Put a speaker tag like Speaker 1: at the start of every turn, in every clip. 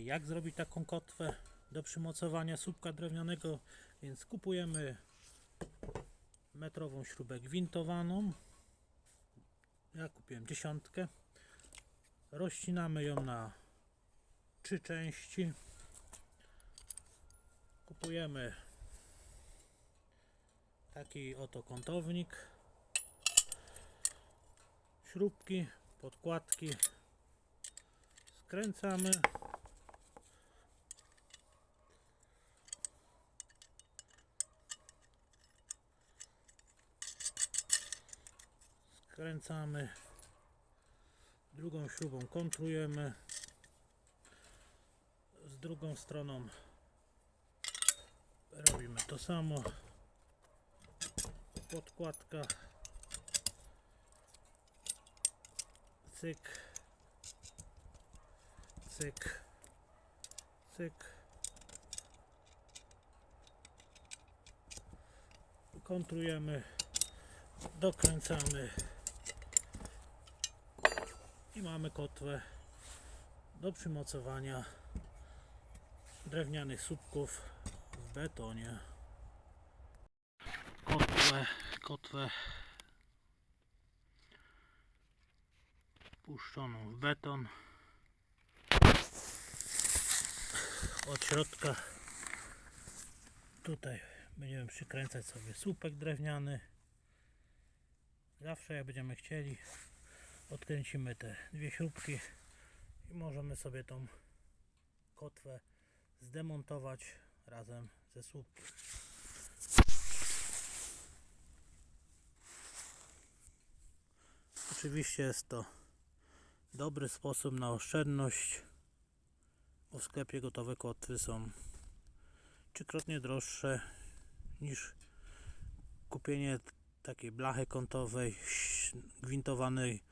Speaker 1: Jak zrobić taką kotwę do przymocowania słupka drewnianego? Więc kupujemy metrową śrubę gwintowaną. Ja kupiłem dziesiątkę. Rozcinamy ją na trzy części. Kupujemy taki oto kątownik. Śrubki, podkładki. Skręcamy. Skręcamy. Drugą śrubą kontrujemy. Z drugą stroną robimy to samo. Podkładka. Cyk. Cyk. Cyk. Kontrujemy. Dokręcamy. I mamy kotwę do przymocowania drewnianych słupków w betonie. Kotwę, kotwę puszczoną w beton. Od środka tutaj będziemy przykręcać sobie słupek drewniany. Zawsze jak będziemy chcieli odkręcimy te dwie śrubki i możemy sobie tą kotwę zdemontować razem ze słupkiem. Oczywiście jest to dobry sposób na oszczędność, bo w sklepie gotowe kotwy są trzykrotnie droższe niż kupienie takiej blachy kątowej, gwintowanej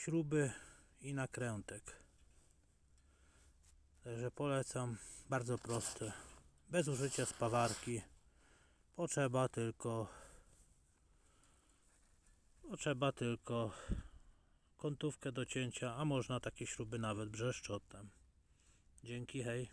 Speaker 1: śruby i nakrętek. Także polecam, bardzo proste, bez użycia spawarki. Potrzeba tylko potrzeba tylko kątówkę do cięcia, a można takie śruby nawet brzeszczotem. Dzięki, hej.